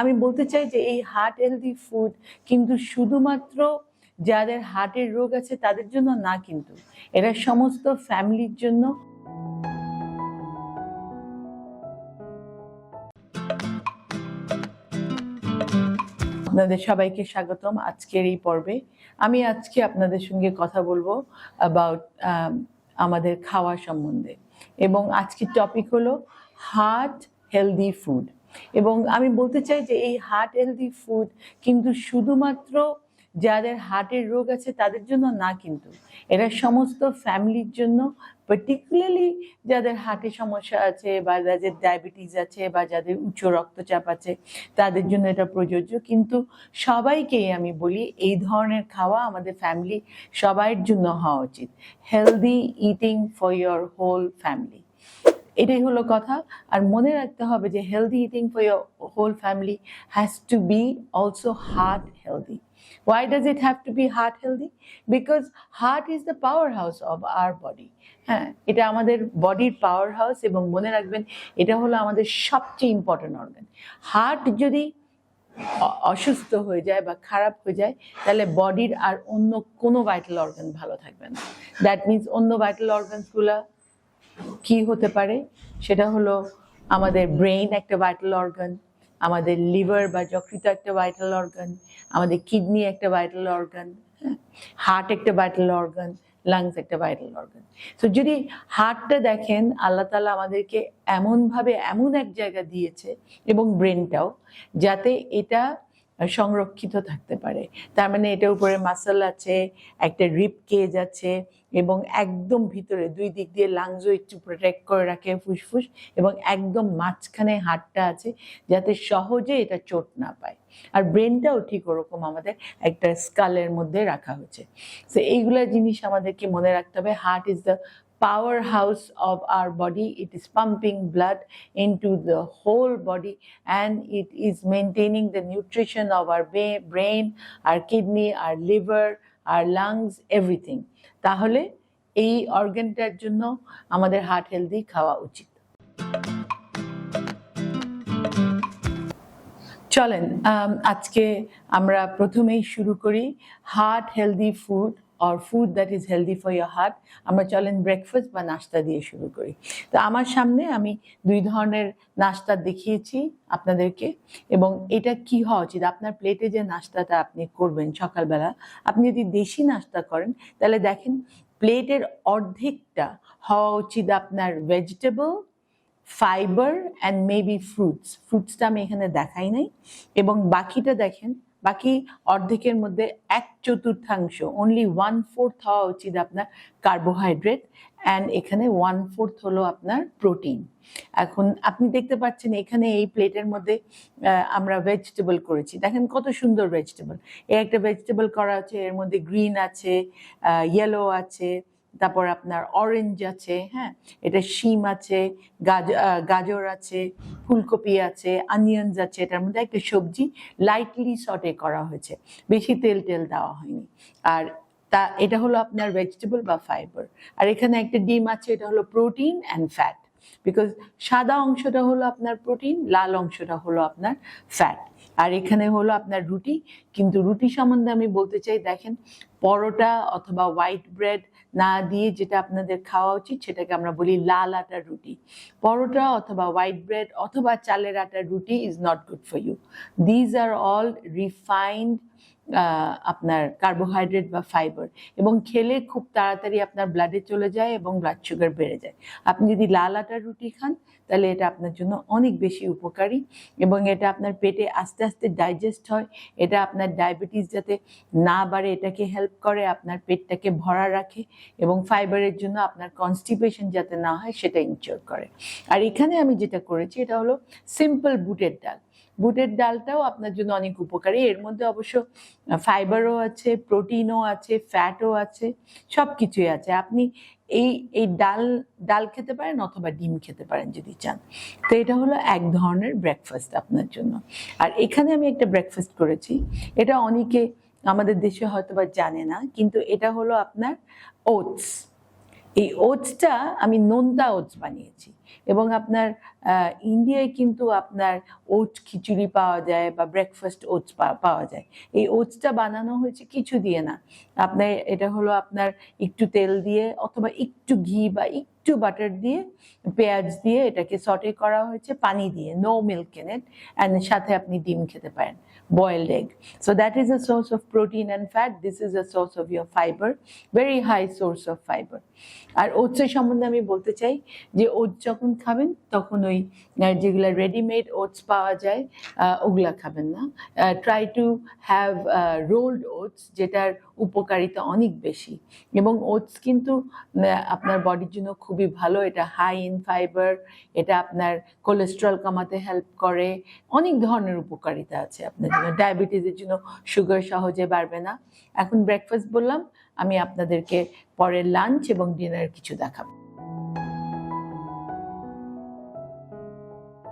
আমি বলতে চাই যে এই হার্ট হেলদি ফুড কিন্তু শুধুমাত্র যাদের হার্টের রোগ আছে তাদের জন্য না কিন্তু, এরা সমস্ত ফ্যামিলির জন্য। আপনাদের সবাইকে স্বাগতম আজকের এই পর্বে। আমি আজকে আপনাদের সঙ্গে কথা বলব অ্যাবাউট আমাদের খাওয়া সম্বন্ধে। এবং আজকের টপিক হলো হার্ট হেলদি ফুড এবং আমি বলতে চাই যে এই হার্ট হেলদি ফুড কিন্তু শুধুমাত্র যাদের হার্টের রোগ আছে তাদের জন্য না কিন্তু, এরা সমস্ত ফ্যামিলির জন্য পার্টিকুলারলি যাদের হার্টের সমস্যা আছে বা যাদের ডায়াবেটিস আছে বা যাদের উচ্চ রক্তচাপ আছে, তাদের জন্য এটা প্রযোজ্য। কিন্তু সবাইকেই আমি বলি এই ধরনের খাওয়া আমাদের ফ্যামিলি সবার জন্য হওয়া উচিত। Healthy eating for your whole family এটাই হলো কথা আর মনে রাখতে হবে যে healthy eating for your whole family has to be also heart healthy Why does it have to be heart healthy? Because heart is the powerhouse of our body. হ্যাঁ এটা আমাদের বডির পাওয়ার হাউস এবং মনে রাখবেন এটা হলো আমাদের সবচেয়ে ইম্পর্টেন্ট অর্গান হার্ট যদি অসুস্থ হয়ে যায় বা খারাপ হয়ে যায়, তাহলে বডির আর অন্য কোনো ভাইটাল অর্গান ভালো থাকবে না দ্যাট মিনস অন্য ভাইটাল অর্গানসগুলা কি হতে পারে? সেটা হলো আমাদের ব্রেইন একটা ভাইটাল অর্গান আমাদের লিভার বা যকৃত একটা ভাইটাল অর্গান আমাদের কিডনি একটা ভাইটাল অর্গান হার্ট একটা ভাইটাল অর্গান লাংস একটা ভাইটাল অর্গান তো যদি হার্টটা দেখেন, আল্লাহ তালা আমাদেরকে এমনভাবে এমন এক জায়গা দিয়েছে এবং ব্রেনটাও যাতে এটা সংরক্ষিত থাকতে পারে। তার মানে এটার উপরে মাসল আছে, একটা রিপ কেজ আছে এবং একদম ভিতরে দুই দিক দিয়ে লাংসও একটু প্রোটেক্ট করে রাখে ফুসফুস এবং একদম মাঝখানে হাড়টা আছে যাতে সহজে এটা চোট না পায়। আর ব্রেনটাও ঠিক ওরকম আমাদের একটা স্কালের মধ্যে রাখা হয়েছে। তো এইগুলা জিনিস আমাদেরকে মনে রাখতে হবে। Heart is the powerhouse of our body. It is pumping blood into the whole body and it is maintaining the nutrition of our brain, our kidney, our liver, our lungs, everything. তাহলে এই অর্গানটার জন্য আমাদের heart healthy খাওয়া উচিত চলেন আজকে আমরা প্রথমেই শুরু করি heart healthy food or food that is healthy for your heart আমরা চলেন ব্রেকফাস্ট বা নাস্তা দিয়ে শুরু করি। তো আমার সামনে আমি দুই ধরনের নাস্তা দেখিয়েছি আপনাদেরকে, এবং এটা কি হওয়া উচিত? আপনার প্লেটে যে নাস্তাটা আপনি করবেন সকালবেলা, আপনি যদি দেশি নাস্তা করেন, তাহলে দেখেন প্লেটের অর্ধেকটা হওয়া উচিত আপনার vegetable fibre and maybe fruits ফ্রুটসটা আমি এখানে দেখাই নাই, এবং বাকিটা দেখেন বাকি অর্ধেকের মধ্যে এক চতুর্থাংশ অনলি ওয়ান ফোর্থ হওয়া উচিত আপনার কার্বোহাইড্রেট অ্যান্ড এখানে ওয়ান ফোর্থ হলো আপনার প্রোটিন এখন আপনি দেখতে পাচ্ছেন এখানে এই প্লেটের মধ্যে আমরা ভেজিটেবল করেছি। দেখেন কত সুন্দর ভেজিটেবল এই একটা ভেজিটেবল করা আছে, এর মধ্যে গ্রিন আছে ইয়েলো আছে তারপর আপনার অরেঞ্জ আছে হ্যাঁ? এটা শিম আছে, গাজ- গাজর আছে, ফুলকপি আছে অনিয়নস আছে, এটার মধ্যে একটা সবজি লাইটলি সটে করা হয়েছে। বেশি তেল টেল দেওয়া হয়নি। আর তা, এটা হলো আপনার ভেজিটেবল বা ফাইবার আর এখানে একটা ডিম আছে, এটা হলো প্রোটিন অ্যান্ড ফ্যাট বিকজ সাদা অংশটা হলো আপনার প্রোটিন লাল অংশটা হলো আপনার ফ্যাট আর এখানে হলো আপনার রুটি, কিন্তু রুটি সম্বন্ধে আমি বলতে চাই, দেখেন, পরোটা অথবা হোয়াইট ব্রেড না দিয়ে যেটা আপনাদের খাওয়া উচিত, সেটাকে আমরা বলি লাল আটার রুটি। পরোটা অথবা হোয়াইট ব্রেড অথবা চালের আটার রুটি is not good for you these are all refined আপনার কার্বোহাইড্রেট বা ফাইবার এবং খেলে খুব তাড়াতাড়ি আপনার ব্লাডে চলে যায় এবং ব্লাড সুগার বেড়ে যায়। আপনি যদি লাল আটার রুটি খান তাহলে এটা আপনার জন্য অনেক বেশি উপকারী এবং এটা আপনার পেটে আস্তে আস্তে ডাইজেস্ট হয়। এটা আপনার ডায়াবেটিস যাতে না বাড়ে, এটাকে হেল্প করে, আপনার পেটটাকে ভরা রাখে এবং ফাইবারের জন্য আপনার কনস্টিপেশন যাতে না হয়, সেটা ইনশিওর করে। আর এখানে আমি যেটা করেছি, এটা হলো সিম্পল বুটের ডাল। বুটের ডালটাও আপনার জন্য অনেক উপকারী। এর মধ্যে অবশ্য ফাইবারও আছে প্রোটিনও আছে ফ্যাটও আছে সব কিছুই আছে। আপনি এই এই ডাল ডাল খেতে পারেন অথবা ডিম খেতে পারেন যদি চান। তো এটা হলো এক ধরনের ব্রেকফাস্ট আপনার জন্য। আর এখানে আমি একটা ব্রেকফাস্ট করেছি। এটা অনেকে আমাদের দেশে হয়তো বা জানে না, কিন্তু এটা হলো আপনার ওটস এই ওটসটা আমি নোনতা ওটস বানিয়েছি। এবং আপনার ইন্ডিয়ায় কিন্তু আপনার ওটস খিচুড়ি পাওয়া যায় বা ব্রেকফাস্ট ওটস পাওয়া যায়। এই ওটসটা বানানো হয়েছে কিছু দিয়ে না। আপনার, এটা হলো আপনার একটু তেল দিয়ে অথবা একটু ঘি বা একটু বাটার দিয়ে পেঁয়াজ দিয়ে এটাকে সটে করা হয়েছে পানি দিয়ে no milk in it and সাথে আপনি ডিম খেতে পারেন boiled egg. So that is a source of protein and fat. This is a source of your fiber, very high source of fiber. আর ওটসের সম্বন্ধে আমি বলতে চাই যে ওটস যখন খাবেন তখন ওই যেগুলো রেডিমেড ওটস পাওয়া যায় ওগুলা খাবেন না try to have rolled oats যেটার উপকারিতা অনেক বেশি। এবং ওটস কিন্তু আপনার বডির জন্য খুবই ভালো। এটা হাই ইন ফাইবার এটা আপনার কোলেস্ট্রল কমাতে হেল্প করে। অনেক ধরনের উপকারিতা আছে আপনার জন্য। ডায়াবেটিসের জন্য সুগার সহজে বাড়বে না। এখন ব্রেকফাস্ট বললাম, আমি আপনাদেরকে পরে লাঞ্চ এবং ডিনার কিছু দেখাবো।